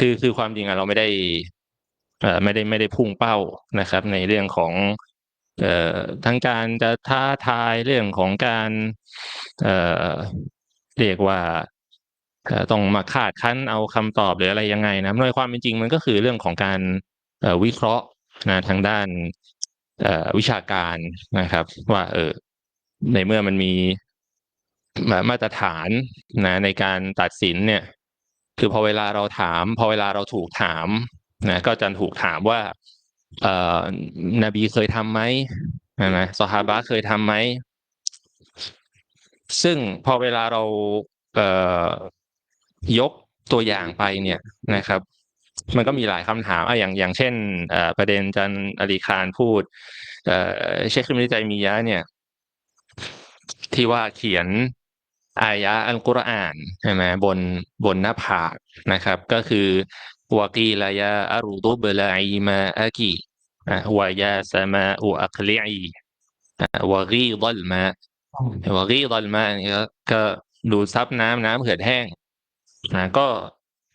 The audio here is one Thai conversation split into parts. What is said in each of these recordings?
คือคือความจริงอะเราไม่ได้เอ่อไม่ได้ไม่ได้พุ่งเป้านะครับ ในเรื่องของเอ่อทั้งการจะท้าทายเรื่องของการเอ่อเรียกว่าต้องมาคาดคั้นเอาคำตอบหรืออะไรยังไงนะโดยความเป็นจริงมันก็คือเรื่องของการวิเคราะห์นะทางด้านวิชาการนะครับ ว่าเออในเมื่อมันมีมาตรฐานนะในการตัดสินเนี่ย คือพอเวลาเราถาม พอเวลาเราถูกถามนะก็จะถูกถามว่า เอ่อนบีเคยทำไหมนะซอฮาบะเคยทำไหมซึ่งพอเวลาเราเอ่อยกตัวอย่างไปเนี่ยนะครับ มันก็มีหลายคำถามอะอย่างอย่างเช่นประเด็นจันอลีคารพูดเชคคริมิใจมียะเนี่ย ที่ว่าเขียน อายะอัลกุรอานใช่ไหมบนบนหน้าผากนะครับ ก็คือวากีลายาอารูดุบลาอีมาอากีวายาสมาอุอัคลีอีวากีดัลมาวากีดัลมานี่ก็ก็ดูดซับน้ำน้ำเหือดแห้งนะก็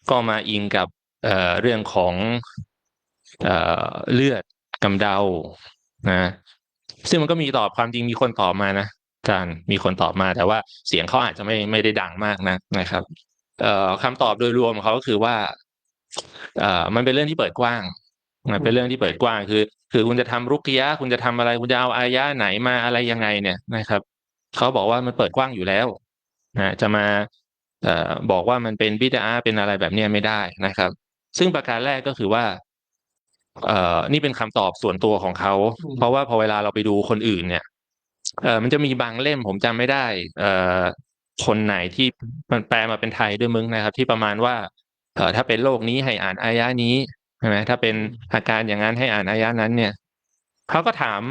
ก็มาอิงกับเอ่อเรื่องของเอ่อเลือดกำเดานะซึ่งมันก็มีตอบความจริงมีคนตอบมานะ อารมีคนตอบมา แต่ว่าเสียงเขาอาจจะไม่ไม่ได้ดังมากนะนะครับ เอ่อคำตอบโดยรวมของเขาก็คือว่าเอ่อมันเป็นเรื่องที่เปิดกว้างมันเป็นเรื่องที่เปิดกว้างคือ คือคุณจะทำรุกยะคุณจะทำอะไรคุณจะเอาอายะไหนมาอะไรยังไงเนี่ยนะครับเขาบอกว่ามันเปิดกว้างอยู่แล้วนะจะมาเอ่อบอกว่ามันเป็นบิดาเป็นอะไรแบบเนี้ยไม่ได้นะครับ ซึ่งประการแรกก็คือว่าเอ่อนี่เป็นคำตอบส่วนตัวของเขา เพราะว่าพอเวลาเราไปดูคนอื่นเนี่ย เออมันจะมีบางเล่มผมจำไม่ได้ เอ่อคนไหนที่มันแปลมาเป็นไทยด้วยมึงนะครับ ที่ประมาณว่า เออถ้าเป็นโรคนี้ให้อ่านอายะนี้ใช่ไหมถ้าเป็นอาการอย่างนั้นให้อ่านอายะนั้น เนี่ยเขาก็ถาม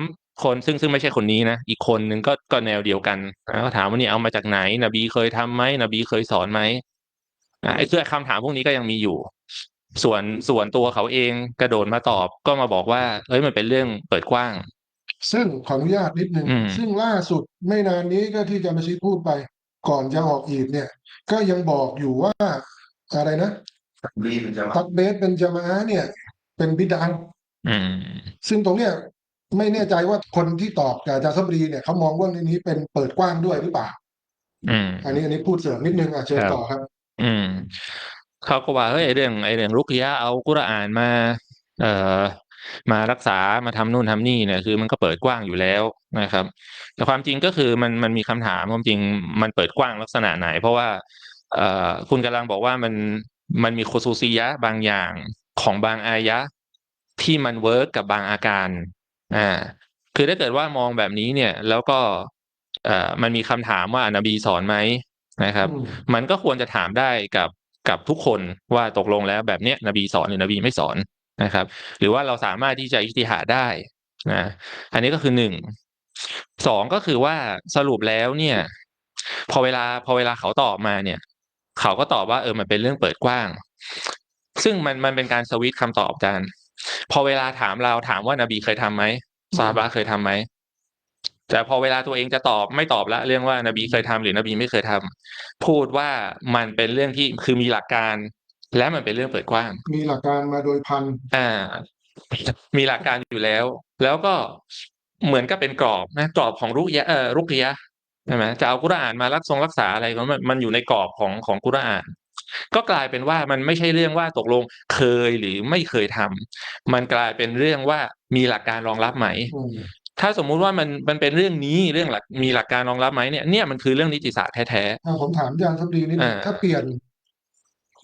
คนซึ่งซึ่งไม่ใช่คนนี้นะอีกคนนึงก็ก็แนวเดียวกันก็ถามว่านี่เอามาจากไหน นบีเคยทำไหมนบีเคยสอนไหมไอ้คือคำถามพวกนี้ก็ยังมีอยู่ ส่วนส่วนตัวเขาเองกระโดดมาตอบก็มาบอกว่าเฮ้ยมันเป็นเรื่องเปิดกว้าง ซึ่งขออนุญาตนิดนึงอืมซึ่งล่าสุดไม่นานนี้ก็ที่อาจารย์ประชิดพูดไป ก่อนจะออกอีดเนี่ย ก็ยังบอกอยู่ว่าอะไรนะบีเป็นจะมาตักเบสเป็นจามะเนี่ย เป็นบิดาอืมซึ่งตรงเนี้ยไม่แน่ใจว่าคนที่ตอบกับอาจารย์ซับรีเนี่ยเขามองว่าเรื่องนี้เป็นเปิดกว้างด้วยหรือเปล่าอืมอันนี้อันนี้พูดเสริมนิดนึงอะเชิญครับต่อครับ อืมเขาก็ว่าเฮ้ยไอ้เรื่องไอ้เรื่องรุกยะเอากุรอานมา เอ่อ มารักษามาทำนู่นทำนี่เนี่ยคือมันก็เปิดกว้างอยู่แล้วนะครับ แต่ความจริงก็คือมันมันมีคำถามความจริงมันเปิดกว้างลักษณะไหน เพราะว่าเอ่อคุณกำลังบอกว่ามันมันมีโคซูซียะบางอย่างของบางอายะที่มันเวิร์กกับบางอาการอ่าคือถ้าเกิดว่ามองแบบนี้เนี่ย แล้วก็เอ่อมันมีคำถามว่าอนบีสอนไหมนะครับอืมมันก็ควรจะถามได้กับกับทุกคนว่าตกลงแล้วแบบเนี้ยนบีสอนหรือนบีไม่สอน นะครับ หรือว่าเราสามารถที่จะอิจติหาได้นะอันนี้ก็คือหนึ่งสองก็คือว่าสรุปแล้วเนี่ย พอเวลาพอเวลาเขาตอบมาเนี่ย เขาก็ตอบว่าเออมันเป็นเรื่องเปิดกว้าง ซึ่งมันมันเป็นการสวิตช์คำตอบกันพอเวลาถามเราถามว่านบีเคยทำไหมซาบะเคยทำไหมแต่พอเวลาตัวเองจะตอบไม่ตอบละเรื่องว่านบีเคยทำหรือนบีไม่เคยทำพูดว่ามันเป็นเรื่องที่คือมีหลักการ และมันเป็นเรื่องเปิดกว้าง มีหลักการมาโดยพันอ่า มีหลักการอยู่แล้ว แล้วก็เหมือนกับเป็นกรอบนะกรอบของรุกยะเอ่อรุกยะใช่ไหมจะเอากุรอานมารักทรงรักษาอะไรก็มันมันอยู่ในกรอบของของกุรอาน ก็กลายเป็นว่ามันไม่ใช่เรื่องว่าตกลงเคยหรือไม่เคยทำมันกลายเป็นเรื่องว่ามีหลักการรองรับไหมอืมถ้าสมมุติว่ามันมันเป็นเรื่องนี้เรื่องหลักมีหลักการรองรับไหมเนี่ยเนี่ยมันคือเรื่องนิติศาสตร์แท้อะผมถามอาจารย์ซับรีนิดนึงอ่าถ้าเปลี่ยน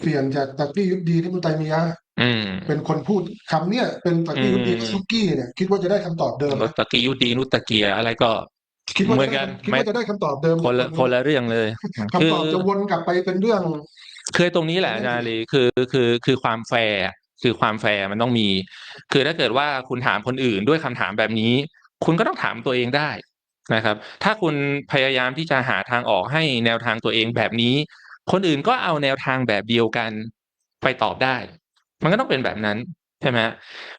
เปลี่ยนจากตักกี้ยุดดีที่มุตัยมียะห์ๆอืมเป็นคนพูดคำเนี้ยเป็นตักกี้ยุดดีอืมซุกี้เนี่ย คิดว่าจะได้คำตอบเดิมไหมรถตะกี้ยุดีนุตตะเกียอะไรก็คิดว่าเหมืจะอนกัได้นคิดไม่ว่าจะได้คำตอบเดิมคนละคนละเรื่องเลยคำตอบจะวนกลับไปเป็นเรื่องคือตรงนี้แหละอาจารย์ลีคือคือคือความแฟร์อะคือความแฟร์มันต้องมี คือถ้าเกิดว่าคุณถามคนอื่นด้วยคำถามแบบนี้ คุณก็ต้องถามตัวเองได้นะครับ ถ้าคุณพยายามที่จะหาทางออกให้แนวทางตัวเองแบบนี้ คนอื่นก็เอาแนวทางแบบเดียวกันไปตอบได้ มันก็ต้องเป็นแบบนั้นใช่ไหม